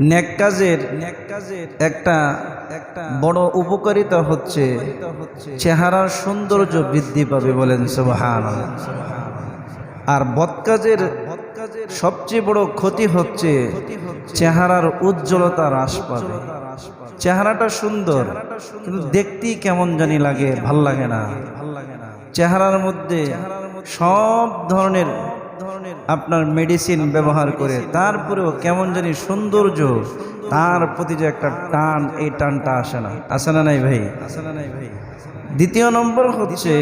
নেক কাজের একটা একটা বড় উপকারিতা হচ্ছে চেহারার সৌন্দর্য বৃদ্ধি পাবে বলেন সুবহান আর বদকাজের সবচেয়ে বড় ক্ষতি হচ্ছে চেহারার উজ্জ্বলতা হ্রাস পাবে। চেহারাটা সুন্দর, কিন্তু দেখতেই কেমন জানি লাগে, ভালো লাগে না। চেহারার মধ্যে সব ধরনের আপনার মেডিসিন ব্যবহার করে তারপরেও কেমন জানি সৌন্দর্য তার প্রতি যে একটা টান এই টানটা আসে না। আসে না নাই ভাই? আসে না নাই ভাই দ্বিতীয় নম্বর হচ্ছে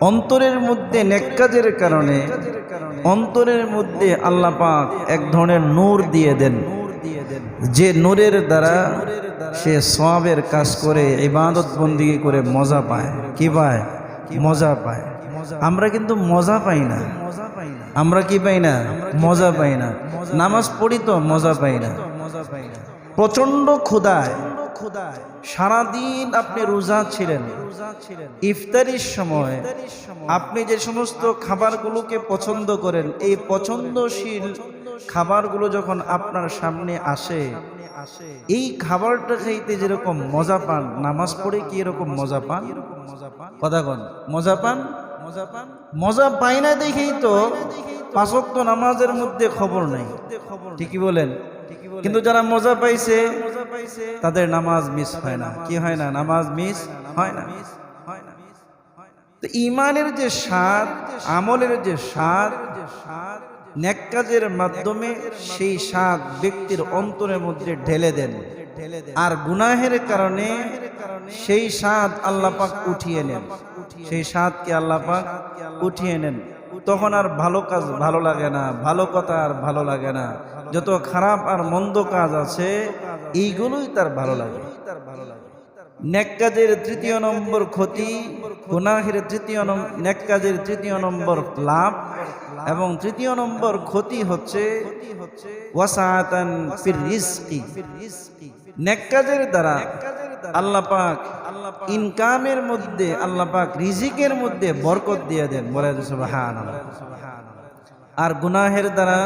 অন্তরের মধ্যে নেকাজের কারণে অন্তরের মধ্যে আল্লাহ পাক এক ধরনের নূর দিয়ে দেন। যে নূরের দ্বারা সে সবের কাজ করে ইবাদত বন্দিগি করে মজা পায়। কি পায়? মজা পায়। আমরা কিন্তু মজা পাই না। আমরা কি পাই না? মজা পাই না? নামাজ পড়ি তো মজা পাই না। প্রচণ্ড ক্ষুদায় সারাদিন আপনি রোজা ছিলেন। ইফতারির সময় আপনি যে সমস্ত খাবারগুলোকে পছন্দ করেন এই পছন্দশীল খাবারগুলো যখন আপনার সামনে আসে, এই খাবারটা খাইতে যেরকম মজা পান, নামাজ পড়ে কি এরকম মজা পান? কথা কন, মজা পান? মজা পান মজা পাই না দেখেই তো পাঁচক্ত নামাজের মধ্যে খবর নাই। ঠিকই বলেন। কিন্তু যারা মজা পাইছে, তাদের নামাজ মিস হয় না। কি হয় না? নামাজ মিস হয় না। ইমানের যে স্বাদ, আমলের যে স্বাদ নেক কাজের মাধ্যমে সেই স্বাদ ব্যক্তির অন্তরের মধ্যে ঢেলে দেন। আর গুনাহের কারণে সেই স্বাদ আল্লাহ পাক উঠিয়ে নেন। সেই স্বাদকে আল্লাহ পাক উঠিয়ে নেন। তখন আর ভালো কাজ ভালো লাগে না, ভালো কথা আর ভালো লাগে না। যত খারাপ আর মন্দ কাজ আছে, এইগুলোই তার ভালো লাগে তার ভালো লাগে। নেক কাজের তৃতীয় নম্বর ক্ষতি, গুনাহের তৃতীয় নম্বর নেক কাজের তৃতীয় নম্বর লাভ এবং তৃতীয় নম্বর ক্ষতি হচ্ছে ওয়াসাতান ফির রিজকি। নেক কাজের দ্বারা আল্লাহ পাক ইনকামের মধ্যে, আল্লাহ পাক রিজিকের মধ্যে বরকত দিয়ে দেন বলে সুবহানাল্লাহ। আর গুনাহের দ্বারা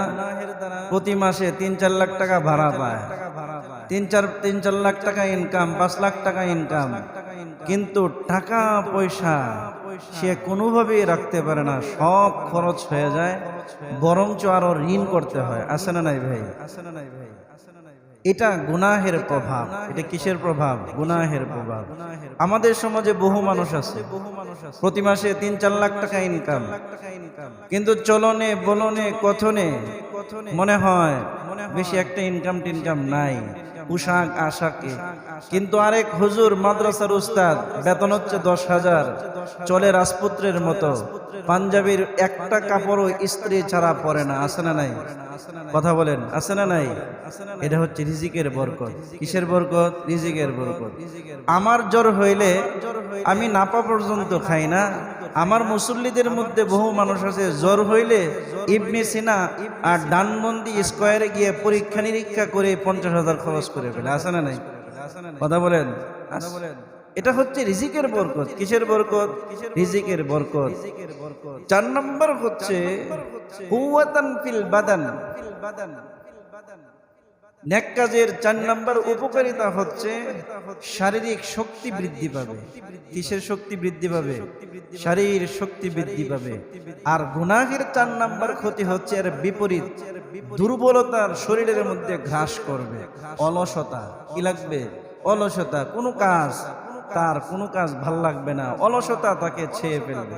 প্রতি মাসে তিন চার লাখ টাকা ভাড়া পায়। তিন চার তিন চার লাখ টাকা ইনকাম পাঁচ লাখ টাকা ইনকাম কিন্তু টাকা পয়সা সে কোনোভাবেই রাখতে পারে না। সব খরচ হয়ে যায়। বরঞ্চ আরও ঋণ করতে হয়। আসে না নাই ভাই? আসে না নাই ভাই এটা গুনাহের প্রভাব। এটা কিসের প্রভাব? গুনাহের প্রভাব। আমাদের সমাজে বহু মানুষ আছে। প্রতি মাসে তিন চার লাখ টাকা ইনকাম কিন্তু চলনে, বলনে, কথনে মনে হয় বেশি একটা ইনকাম টিনকাম নাই। পোশাক আশাকে। কিন্তু আরেক হুজুর মাদ্রাসার উস্তাদ বেতন হচ্ছে দশ হাজার। চলে রাজপুত্রের মতো। পাঞ্জাবির একটা কাপড়ও স্ত্রী ছাড়া পরে না। আসে না নাই? কথা বলেন। আছে না নাই? এটা হচ্ছে রিজিকের বরকত। কিসের বরকত? রিজিকের বরকত। আমার জ্বর হইলে আমি নাপা পর্যন্ত খাই না। আমার মুসল্লিদের মধ্যে বহু মানুষ আছে। জ্বর হইলে ইবনে সিনা আর ডানবন্দি স্কোয়ারে গিয়ে পরীক্ষা নিরীক্ষা করে পঞ্চাশ হাজার খরচ করে ফেলে। আসে না নাই? কথা বলেন। এটা হচ্ছে রিজিকের বরকত। কিসের বরকত? রিজিকের বরকত। চার নম্বর হচ্ছে বাদান। নেক কাজের চার নম্বর উপকারিতা হচ্ছে শারীরিক শক্তি বৃদ্ধি পাবে। কিসের শক্তি বৃদ্ধি পাবে? শারীর শক্তি বৃদ্ধি পাবে। আর গুনাহের চার নম্বর ক্ষতি হচ্ছে এর বিপরীত। দুর্বলতার শরীরের মধ্যে ঘাস করবে। অলসতা। কি লাগবে? অলসতা। কোনো কাজ। তার কোনো কাজ ভালো লাগবে না। অলসতা তাকে ছেয়ে ফেলবে।